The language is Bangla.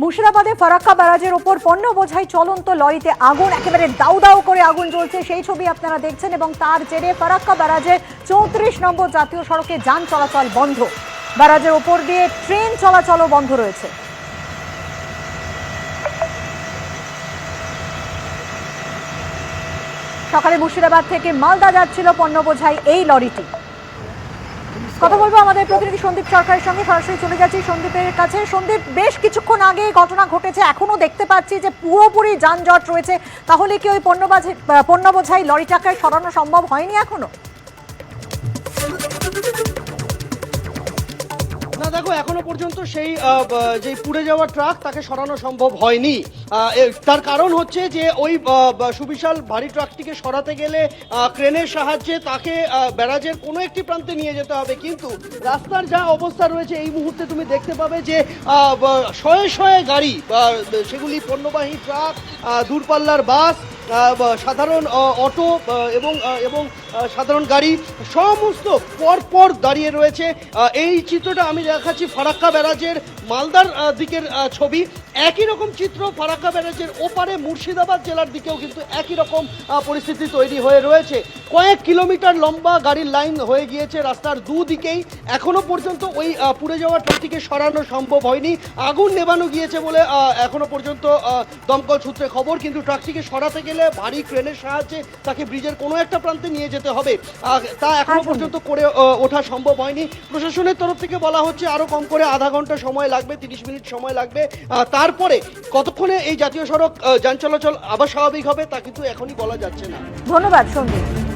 মুর্শিদাবাদে ফারাক্কা ব্যারাজের ওপর পণ্য বোঝাই চলন্ত লরিতে আগুন, একেবারে দাউ দাউ করে আগুন জ্বলছে। সেই ছবি আপনারা দেখছেন এবং তার জেরে ফারাক্কা ব্যারাজের চৌত্রিশ নম্বর জাতীয় সড়কে যান চলাচল বন্ধ। ব্যারাজের ওপর দিয়ে ট্রেন চলাচলও বন্ধ রয়েছে। সকালে মুর্শিদাবাদ থেকে মালদা যাচ্ছিল পণ্য বোঝাই এই লরিটি। কথা বলব আমাদের প্রতিনিধি সন্দীপ সরকারের সঙ্গে। সরাসরি চলে যাচ্ছি সন্দীপের কাছে। সন্দীপ, বেশ কিছুক্ষণ আগে ঘটনা ঘটেছে। এখনও দেখতে পাচ্ছি যে পুরোপুরি যানজট রয়েছে। তাহলে কি ওই পণ্য বাঝে- পণ্য বোঝাই লরি চাকায় সরানো সম্ভব হয়নি এখনও দেখো, এখনও পর্যন্ত সেই যে পুড়ে যাওয়া ট্রাক তাকে সরানো সম্ভব হয়নি। তার কারণ হচ্ছে যে ওই সুবিশাল ভারী ট্রাকটিকে সরাতে গেলে ক্রেনের সাহায্যে তাকে ব্যারাজের কোনো একটি প্রান্তে নিয়ে যেতে হবে। কিন্তু রাস্তার যা অবস্থা রয়েছে, এই মুহূর্তে তুমি দেখতে পাবে যে শয়ে শয়ে গাড়ি সেগুলি পণ্যবাহী ট্রাক দূরপাল্লার বাস সাধারণ অটো এবং এবং সাধারণ গাড়ি, সমস্ত পরপর দাঁড়িয়ে রয়েছে। এই চিত্রটা আমি দেখাচ্ছি ফারাক্কা ব্যারাজের মালদার দিকের ছবি। একই রকম চিত্র ফারাক্কা ব্যারাজের ওপারে মুর্শিদাবাদ জেলার দিকেও কিন্তু একই রকম পরিস্থিতি তৈরি হয়ে রয়েছে। কয়েক কিলোমিটার লম্বা গাড়ির লাইন হয়ে গিয়েছে রাস্তার দুদিকেই। এখনও পর্যন্ত ওই পুড়ে যাওয়া ট্রাকটিকে সরানো সম্ভব হয়নি। আগুন নেবানো গিয়েছে বলে এখনও পর্যন্ত দমকল সূত্রে খবর। কিন্তু ট্রাকটিকে সরাতে গেলে ভারী ক্রেনের সাহায্যে তাকে ব্রিজের কোনো একটা প্রান্তে নিয়ে যেতে হবে। তা এখনও পর্যন্ত করে ওঠা সম্ভব হয়নি। প্রশাসনের তরফ থেকে বলা হচ্ছে আরও কম করে আধা ঘণ্টা সময় লাগবে তিরিশ মিনিট সময় লাগবে। আহ, তারপরে কতক্ষণে এই জাতীয় সড়ক যান চলাচল আবার স্বাভাবিক হবে তা কিন্তু এখনই বলা যাচ্ছে না। ধন্যবাদ, সন্দীপ।